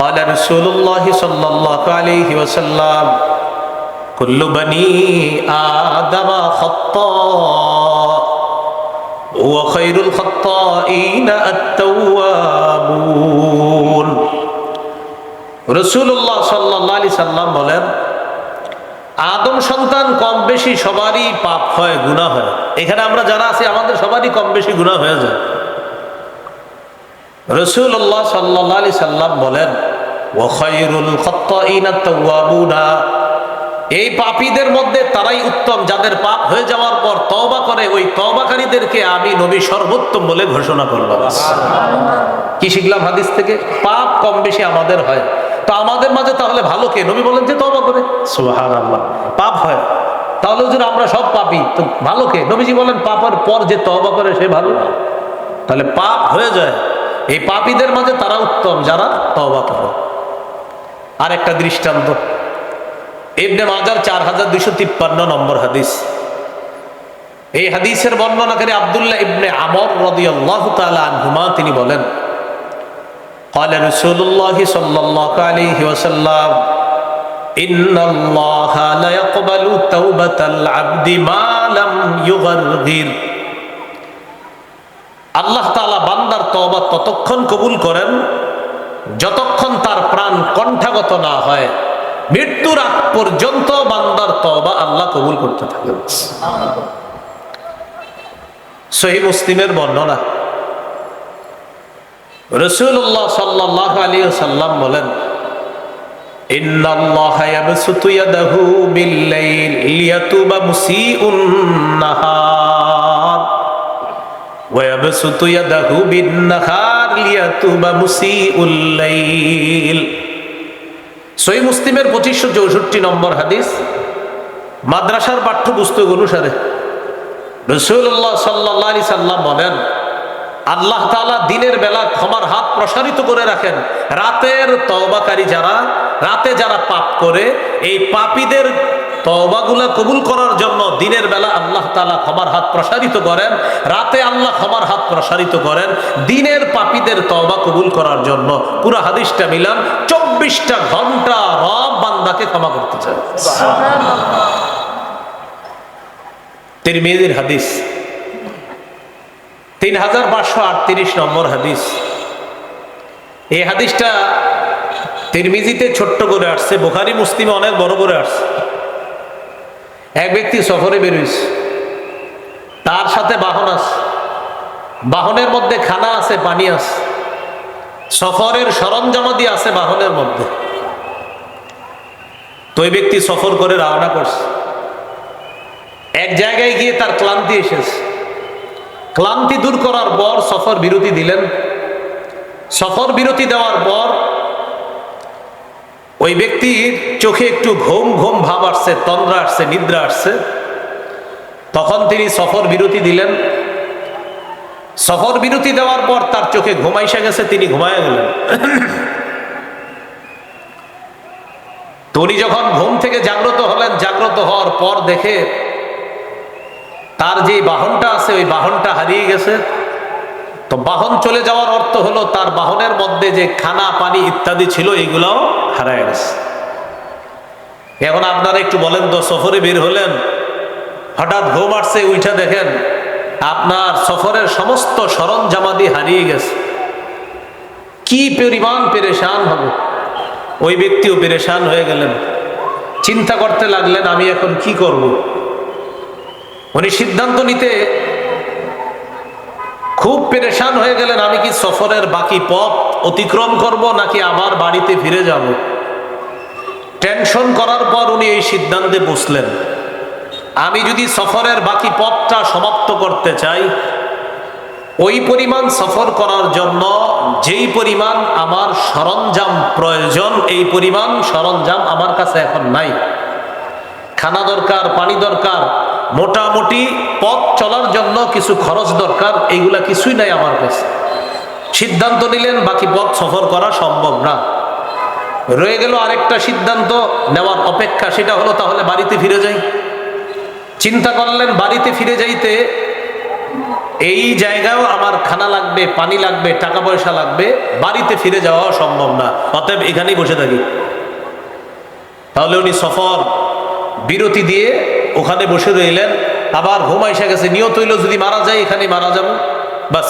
قال رسول الله صلى الله عليه وسلم كل بني آدم خطاء وخير الخطائين التوابون রসুল্লাহ সাল্লাহ আলি সাল্লাম বলেন আদম সন্তান কম বেশি সবারই পাপ হয় গুণা হয় এখানে আমরা যারা আছি আমাদের সবারই কম বেশি গুণা হয়ে যায় রসুল্লাহ সাল্লাহ আলি সাল্লাম বলেন ওয়াখাইরুল খত্তাইনা তাওয়াবুনা এই পাপীদের মধ্যে তারাই উত্তম, যাদের পাপ হয়ে যাওয়ার পর তবা করে, ওই তওবাকারীদেরকে আমি নবী সর্বোত্তম বলে ঘোষণা করলাম। কি শিখলাম হাদিস থেকে? পাপ কম বেশি আমাদের হয়। তো আমাদের মাঝে তাহলে ভালো কে? নবী বলেন যে তবা করে। পাপ হয়। তাহলে হুজুর, আমরা সব পাপি। তো ভালো কে? নবীজি বলেন, পাপের পর যে তওবা করে, সে ভালো। তাহলে পাপ হয়ে যায়। এই পাপীদের মাঝে তারা উত্তম, যারা তওবা করে। আর একটা দৃষ্টান্ত ইবনে মাজার চার হাজার দুইশো তিপ্পান্ন নম্বর হাদিস এই হাদিসের বর্ণনাকারী আব্দুল্লাহ ইবনে আমর রাদিয়াল্লাহু তাআলা আনহুমা তিনি বলেন قال رسول الله صلى الله عليه وسلم إن الله لا يقبل توبة العبد ما لم يغرغر আল্লাহ তাআলা বান্দার তওবা ততক্ষণ কবুল করেন যতক্ষণ তার প্রাণ কণ্ঠাগত না হয়, মৃত্যুর আগ পর্যন্ত বান্দার তবা আল্লাহ কবুল করতে থাকেন সহি মুসলিমের বর্ণনা। রসুল্লাহ সাল্লাহ আলী সাল্লাম বলেন, ইন্নাল্লাহ ইয়াবসুতু ইয়াদাহু বিল্লাইল ويبسط يده بالنهار ليتوب مسيء الليل সই মুসলিমের পঁচিশশো চৌষট্টি নম্বর হাদিস মাদ্রাসার পাঠ্যপুস্তক অনুসারে রসুল্লাহ সাল্লাহ আলি সাল্লাম বলেন আল্লাহ তালা দিনের বেলা ক্ষমার হাত প্রসারিত করে রাখেন রাতের তওবাকারী যারা রাতে যারা পাপ করে এই পাপীদের তওবাগুলা কবুল করার জন্য দিনের বেলা আল্লাহ তালা ক্ষমার হাত প্রসারিত করেন রাতে আল্লাহ ক্ষমার হাত প্রসারিত করেন দিনের পাপীদের তওবা কবুল করার জন্য। পুরো হাদিসটা মিলান চব্বিশটা ঘণ্টা রব বান্দাকে ক্ষমা করতে চায়। তিরমিজির হাদিস তিন হাজার পাঁচশো আটত্রিশ নম্বর হাদিস। এই হাদিসটা তিরমিজিতে ছোট্ট করে আসছে বোখারি মুসলিমে অনেক বড় করে আসছে। এক ব্যক্তি সফরে বেরোইছে তার সাথে বাহন আছে বাহনের মধ্যে খানা আছে, পানি আছে সফরের সরঞ্জামাদি আছে বাহনের মধ্যে। তো ব্যক্তি সফর করে রওনা করছে। এক জায়গায় গিয়ে তার ক্লান্তি এসেছে। ক্লান্তি দূর করার পর সফর বিরতি দিলেন। সফর বিরতি দেওয়ার পর ওই ব্যক্তির চোখে একটু ঘুম ঘুম ভাব আসছে, তন্দ্রা আসছে, নিদ্রা আসছে। তখন তিনি সফর বিরতি দিলেন। সফর বিরতি দেওয়ার পর তার চোখে ঘুমাইসা গেছে, তিনি ঘুমায় গেলেন। তো উনি যখন ঘুম থেকে জাগ্রত হলেন, জাগ্রত হওয়ার পর দেখে তার যে বাহনটা আছে, ওই বাহনটা হারিয়ে গেছে। তো বাহন চলে যাওয়ার অর্থ হলো তার বাহনের মধ্যে যে খানা, পানি ইত্যাদি ছিল, এগুলাও হারায় গেছে। এখন আপনারা একটু বলেন তো, সফরে বের হলেন, হঠাৎ ঘুম আসছে, উইঠা দেখেন, আপনার সফরের সমস্ত সরঞ্জামাদি হারিয়ে গেছে। কি পরিমাণ পেরেশান হবে। ওই ব্যক্তিও পেরেশান হয়ে গেলেন। চিন্তা করতে লাগলেন, আমি এখন কি করব। উনি সিদ্ধান্ত নিতে খুব পেরেশান হয়ে গেলেন, আমি কি সফরের বাকি পথ অতিক্রম করব নাকি আবার বাড়িতে ফিরে যাব? টেনশন করার পর উনি এই সিদ্ধান্তে বসলেন। আমি যদি সফরের বাকি পথটা সমাপ্ত করতে চাই, ওই পরিমাণ সফর করার জন্য যেই পরিমাণ আমার সরঞ্জাম প্রয়োজন, এই পরিমাণ সরঞ্জাম আমার কাছে এখন নাই। খানা দরকার, পানি দরকার মোটামুটি পথ চলার জন্য কিছু খরচ দরকার, এইগুলা কিছুই নাই আমার কাছে। সিদ্ধান্ত নিলেন, বাকি পথ সফর করা সম্ভব না। রয়ে গেল আরেকটা সিদ্ধান্ত, নেওয়ার অপেক্ষা, সেটা হলো তাহলে বাড়িতে ফিরে যাই। চিন্তা করলেন, বাড়িতে ফিরে যাইতে এই জায়গায়ও আমার খানা লাগবে, পানি লাগবে, টাকা পয়সা লাগবে, বাড়িতে ফিরে যাওয়া সম্ভব না। অতএব এখানেই বসে থাকি। তাহলে উনি সফর বিরতি দিয়ে ওখানে বসে রইলেন। আবার ঘুম এসে গেছে নিয়ত হইল যদি মারা যায় এখানে মারা যাব। বাস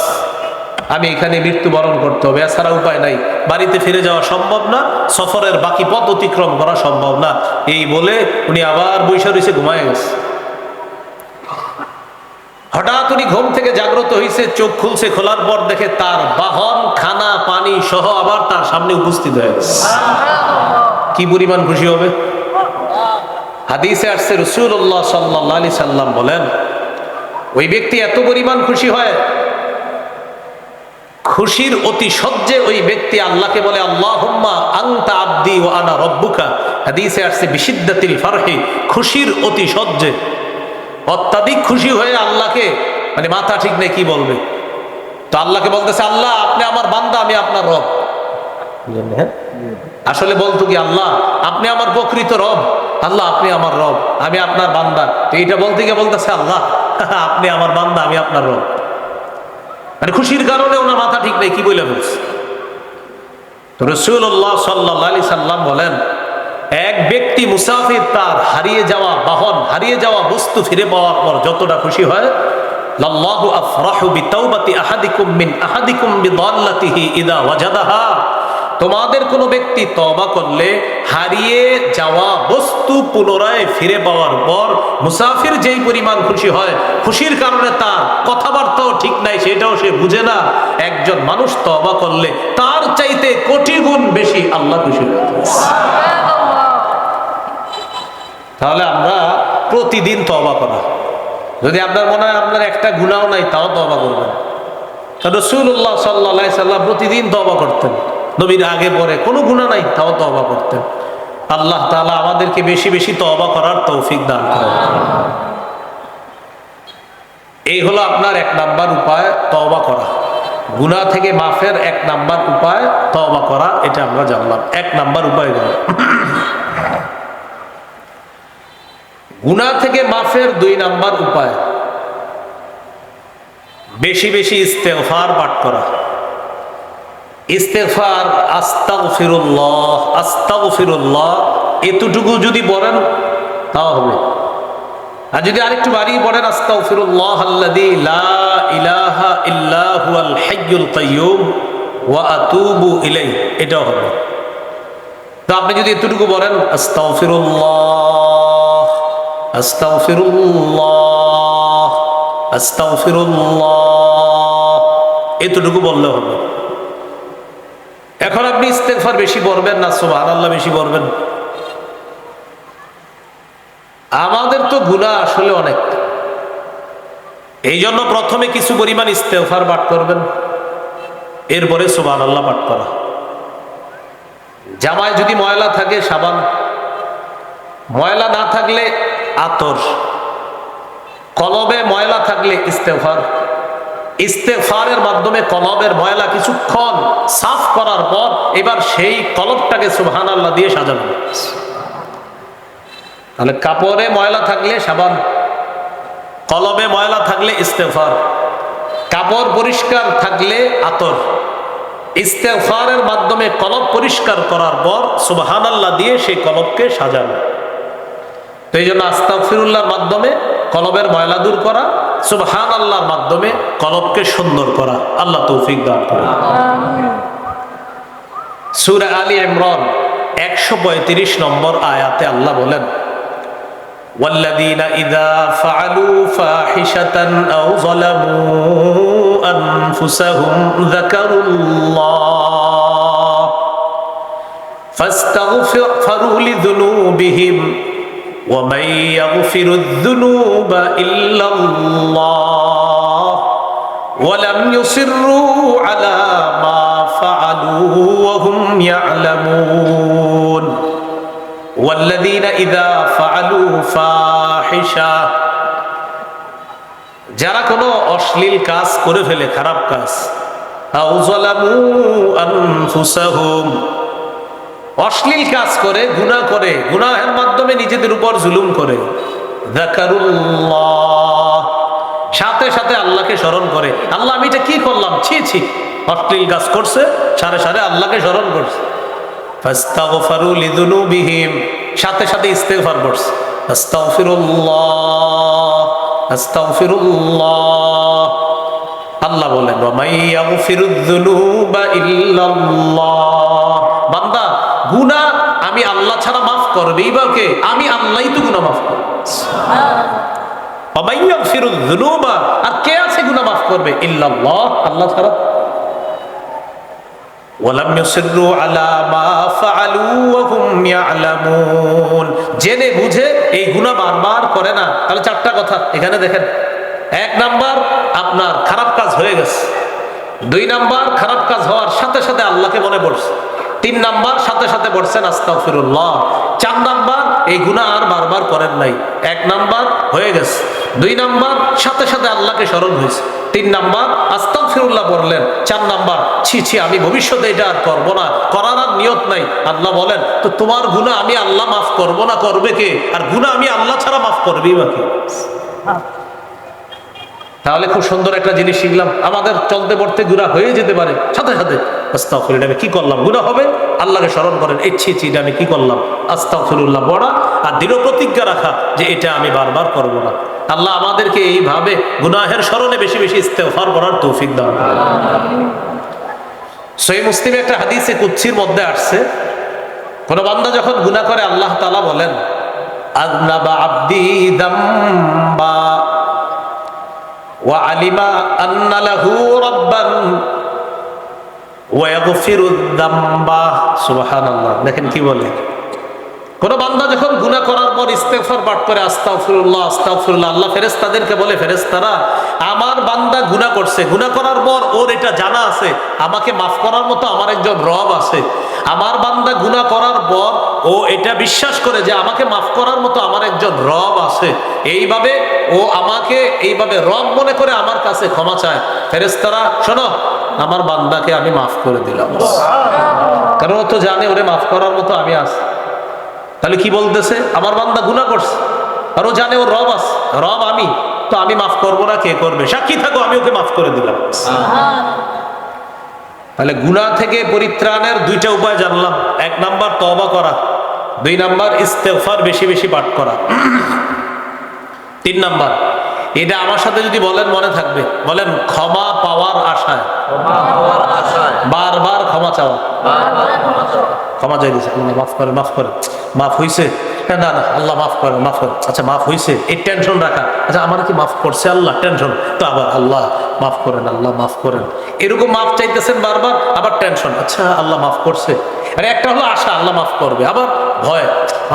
আমি এখানে মৃত্যুবরণ করতে হবে। এছাড়া উপায় নাই। বাড়িতে ফিরে যাওয়া সম্ভব না সফরের বাকি পথ অতিক্রম করা সম্ভব না। এই বলে উনি আবার বৈশা রয়েছে ঘুমায় গেছে। হঠাৎ উনি ঘুম থেকে জাগ্রত হয়েছে চোখ খুলছে খোলার পর দেখে তার বাহন খানা পানি সহ আবার তার সামনে উপস্থিত হয়ে গেছে। কি পরিমাণ খুশি হবে? হাদিসে আসছে রসুল্লাহ সাল্লাহ আলি সাল্লাম বলেন, ওই ব্যক্তি এত পরিমাণ খুশি হয়, খুশির অতি সহ্যে ওই ব্যক্তি আল্লাহকে বলে আল্লাহ আংতা আব্দি ও আনা রব্বুকা। হাদিসে আসছে, বিশিদ্দাতিল ফারহি, খুশির অতি সহ্যে। অত্যাধিক খুশি হয়ে আল্লাহকে মানে মাথা ঠিক নেই, কি বলবে? তো আল্লাহকে বলতেছে, আল্লাহ, আপনি আমার বান্দা, আমি আপনার রব। হ্যাঁ? আসলে বলতো কি, আল্লাহ, আপনি আমার প্রকৃত রব। আল্লাহ, আপনি আমার রব, আমি আপনার বান্দা। তো এইটা বলতে গিয়ে বলতেছে, আল্লাহ, আপনি আমার বান্দা, আমি আপনার রব। মানে খুশির কারণে ওনার মাথা ঠিক নেই, কি বলে বলছে তো রসুল্লাহ সাল্লাম বলেন, এক ব্যক্তি মুসাফির তার হারিয়ে যাওয়া বাহন, হারিয়ে যাওয়া বস্তু ফিরে পাওয়ার পর যতটা খুশি হয় আহাদিকুম আহাদিকুম ইদা তোমাদের কোনো ব্যক্তি তবা করলে হারিয়ে যাওয়া বস্তু পুনরায় ফিরে পাওয়ার পর মুসাফির যেই পরিমাণ খুশি হয়, খুশির কারণে তার কথাবার্তাও ঠিক নাই, সেটাও সে বুঝে না। একজন মানুষ তবা করলে তার চাইতে কোটি গুণ বেশি আল্লাহ খুশি হয়ে তাহলে আমরা প্রতিদিন তবা করা। যদি আপনার মনে হয় আপনার একটা গুণাও নাই, তাও তবা করবেন। রসুল্লাহ সাল্লা সাল্লাম প্রতিদিন তবা করতেন। নবীর আগে পরে, কোনো গুণা নাই, তাও তবা করতেন আল্লাহ তালা আমাদেরকে বেশি বেশি তবা করার তৌফিক দান করেন। এই হলো আপনার এক নাম্বার উপায় তবা করা। গুণা থেকে মাফের এক নাম্বার উপায় তবা করা, এটা আমরা জানলাম। এক নাম্বার উপায় গেল গুণা থেকে মাফের দুই নাম্বার উপায়, বেশি বেশি ইস্তেফার পাঠ করা। ইস্তেফার আস্তাগ ফিরুল্লাহ আস্তাগ ফিরুল্লাহ এতটুকু যদি বলেন, তাও হবে। আর যদি আরেকটু বাড়িয়ে পড়েন আস্তাগ ফিরুল্লাহ আল্লাদি লা ইলাহা ইল্লাহু আল হাইয়ুল কাইয়ুম ওয়া আতুবু ইলাই এটাও হবে। তো আপনি যদি এতটুকু বলেন আস্তাগ ফিরুল্লাহ আস্তাগ ফিরুল্লাহ আস্তাগ ফিরুল্লাহ এতটুকু বললে হবে। ইস্তেফার বেশি পড়বেন না? সোহান আল্লাহ বেশি পড়বেন। আমাদের তো গুণা আসলে অনেক। এই জন্য প্রথমে কিছু পরিমাণ ইস্তেফার পাঠ করবেন। এরপরে সোহান আল্লাহ পাঠ করা। জামায় যদি ময়লা থাকে, সাবান। ময়লা না থাকলে আতর। কলবে ময়লা থাকলে ইস্তেফার ইস্তেফারের মাধ্যমে কলবের ময়লা কিছুক্ষণ সাফ করার পর এবার সেই কলবটাকে সুবহান আল্লাহ দিয়ে সাজানো তাহলে কাপড়ে ময়লা থাকলে সাবান, কলবে ময়লা থাকলে ইস্তেফার, কাপড় পরিষ্কার থাকলে আতর। ইস্তেফারের মাধ্যমে কলব পরিষ্কার করার পর সুবহান আল্লাহ দিয়ে সেই কলবকে সাজানো। তো এই জন্য আস্তাফিরুল্লাহর মাধ্যমে কলবের ময়লা দূর করা সুবহান আল্লাহর মাধ্যমে কলবকে সুন্দর করা আল্লাহ তৌফিক দান করে সুরা আলী ইমরান একশো পঁয়ত্রিশ নম্বর আয়াতে আল্লাহ বলেন والذين إذا فعلوا فاحشة أو ظلموا أنفسهم ذكروا الله فاستغفروا لذنوبهم ومن يغفر الذنوب إلا الله ولم يصروا على ما فعلوا وهم يعلمون والذين إذا فعلوا فاحشة যারা কোনো অশ্লীল কাজ করে ফেলে খারাপ কাজ অশ্লীল কাজ করে গুণা করে, গুনাহের মাধ্যমে নিজেদের উপর জুলুম করে। সাথে সাথে আল্লাহকে স্মরণ করে। আল্লাহ, আমি এটা কি করলাম? ছি ছি। অশ্লীল কাজ করছে, সারে সারে আল্লাহকে স্মরণ করছে। সাথে সাথে ইস্তেগফার করছে। আল্লাহ বলেন ইল্লাল্লাহ। গুনাহ আমি আল্লাহ ছাড়া মাফ করবেই বা কে? আমি আল্লাহই তো গুনাহ মাফ করব। আর কে আছে গুনাহ মাফ করবে? ইল্লাল্লাহ, আল্লাহ ছাড়া। জেনে বুঝে এই গুনাহ বারবার করে না। তাহলে চারটা কথা এখানে দেখেন। এক নাম্বার, আপনার খারাপ কাজ হয়ে গেছে। দুই নাম্বার, খারাপ কাজ হওয়ার সাথে সাথে আল্লাহকে মনে পড়ছে। তিন নাম্বার, সাথে সাথে পড়ছেন আস্তাগফিরুল্লাহ। চার নাম্বার, এই গুনাহ আর বারবার করেন নাই। এক নাম্বার, হয়ে গেছে। দুই নাম্বার, সাথে সাথে আল্লাহকে স্মরণ হয়েছে। তিন নাম্বার, আস্তাগফিরুল্লাহ বললেন। চার নাম্বার, ছি ছি, আমি ভবিষ্যতে এটা আর করব না। করার আর নিয়ত নাই। আল্লাহ বলেন, তো তোমার গুনাহ আমি আল্লাহ মাফ করব না, করবে কে? আর গুনাহ আমি আল্লাহ ছাড়া মাফ করবি বা কে? তাহলে খুব সুন্দর একটা জিনিস শিখলাম। আমাদের চলতে পড়তে গুণা হয়ে যেতে পারে। সাথে সাথে আস্তাফুল আমি করলাম? গুণা হবে? আল্লাহকে স্মরণ করেন, এই ছি আমি করলাম? আস্তাফুল্লাহ বড়া আর দৃঢ় প্রতিজ্ঞা রাখা যে এটা আমি বারবার না। আল্লাহ আমাদেরকে এইভাবে গুনাহের স্মরণে বেশি বেশি ইস্তেফার করার তৌফিক একটা হাদিসে কুচ্ছির মধ্যে আসছে, কোনো বান্দা যখন গুণা করে, আল্লাহ তালা বলেন ওয়া আলিমা আন্না লাহু দেখেন কি বলে? কোন বান্দা যখন গুনাহ করার পর ইস্তেগফার পাঠ করে আস্তাগফিরুল্লাহ আস্তাগফিরুল্লাহ, আল্লাহ ফেরেশতাদেরকে বলে, ফেরেশতারা, আমার বান্দা গুনাহ করছে। গুনাহ করার পর ওর এটা জানা আছে। আমাকে মাফ করার মতো আমার একজন রব আছে। আমার বান্দা গুনাহ করার পর ও এটা বিশ্বাস করে যে আমাকে মাফ করার মতো আমার একজন রব আছে। এইভাবে ও আমাকে এইভাবে রব মনে করে আমার কাছে ক্ষমা চায়। ফেরেশতারা, শোনো আমার বান্দাকে আমি মাফ করে দিলাম। কারণ ও তো জানে, ওরে মাফ করার মতো আমি আছি। তাহলে কি বলতেছে? আমার বান্দা গুনাহ করছে। আর ও জানে ওর রব আছে। রব আমি। তো আমি মাফ করব না, কে করবে? সাক্ষী থাকো, আমি ওকে মাফ করে দিলাম। তাহলে গুনাহ থেকে পরিত্রাণের দুইটা উপায় জানলাম। এক নাম্বার তবা করা। দুই নাম্বার ইস্তেফার বেশি বেশি পাঠ করা। তিন নাম্বার এটা আমার সাথে যদি বলেন মনে থাকবে। বলেন ক্ষমা পাওয়ার আশায়। বারবার ক্ষমা চাওয়া। ক্ষমা চাই দিয়েছে আল্লাহ মাফ করে মাফ করে। মাফ হইছে? না না আল্লাহ মাফ করে মাফ করে। আচ্ছা মাফ হইছে? এই টেনশন রাখা। আচ্ছা আমার কি মাফ করছে আল্লাহ? টেনশন তো আবার আল্লাহ মাফ করেন আল্লাহ মাফ করেন। এরকম মাফ চাইতেছেন বারবার আবার টেনশন আচ্ছা আল্লাহ মাফ করছে। আরে একটা হলো আশা আল্লাহ মাফ করবে। আবার ভয়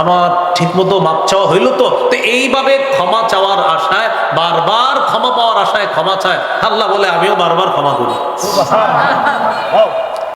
আমার ঠিক মতো মাপ চাওয়া হইল তো। তো এইভাবে ক্ষমা চাওয়ার আশায়, বারবার ক্ষমা পাওয়ার আশায় ক্ষমা চায়। আল্লাহ বলে, আমিও বারবার ক্ষমা করি।